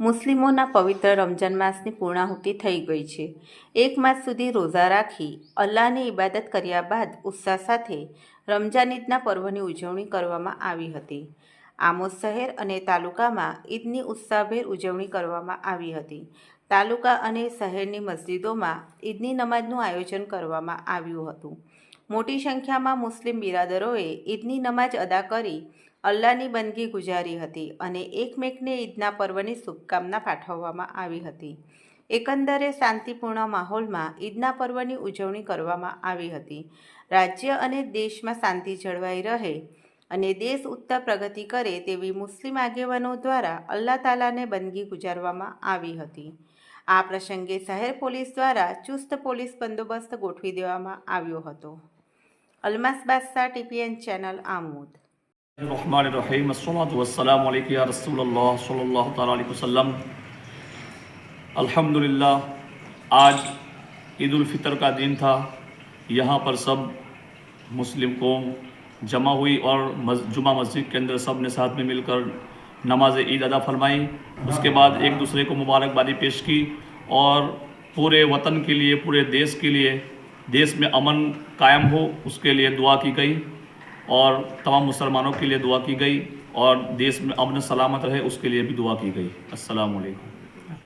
મુસ્લિમોના પવિત્ર રમજાન માસની પૂર્ણાહુતિ થઈ ગઈ છે. એક માસ સુધી રોઝા રાખી અલ્લાહની ઇબાદત કર્યા બાદ ઉત્સાહ સાથે રમજાન ઈદના પર્વની ઉજવણી કરવામાં આવી હતી. આમોદ શહેર અને તાલુકામાં ઈદની ઉત્સાહભેર ઉજવણી કરવામાં આવી હતી. તાલુકા અને શહેરની મસ્જિદોમાં ઈદની નમાઝનું આયોજન કરવામાં આવ્યું હતું. મોટી સંખ્યામાં મુસ્લિમ બિરાદરોએ ઈદની નમાઝ અદા કરી અલ્લાહની બંદગી ગુજારી હતી અને એકમેકને ઈદના પર્વની શુભકામના પાઠવવામાં આવી હતી. એકંદરે શાંતિપૂર્ણ માહોલમાં ઈદના પર્વની ઉજવણી કરવામાં આવી હતી. રાજ્ય અને દેશમાં શાંતિ જળવાઈ રહે અને દેશ ઉત્તર પ્રગતિ કરે તેવી મુસ્લિમ આગેવાનો દ્વારા અલ્લાહ તાલાને બંદગી ગુજારવામાં આવી હતી. આ પ્રસંગે શહેર પોલીસ દ્વારા ચુસ્ત પોલીસ બંદોબસ્ત ગોઠવી દેવામાં આવ્યો હતો. અલમાસ બાદશાહ ટીપીએન ચેનલ આમોદ. रसोल्लाम अल्हम्दुलिल्लाह आज ईदालफ़ितर का दिन था यहाँ पर सब मुस्लिम कौम जमा हुई और जुमा मस्जिद के अंदर सबने साथ में मिलकर नमाज़ ईद अदा फरमाई उसके बाद एक दूसरे को मुबारकबादी पेश की और पूरे वतन के लिए पूरे देश के लिए देश में अमन कायम हो उसके लिए दुआ की गई और तमाम मुसलमानों के लिए दुआ की गई और देश में अमन सलामत रहे उसके लिए भी दुआ की गई अस्सलाम वालेकुम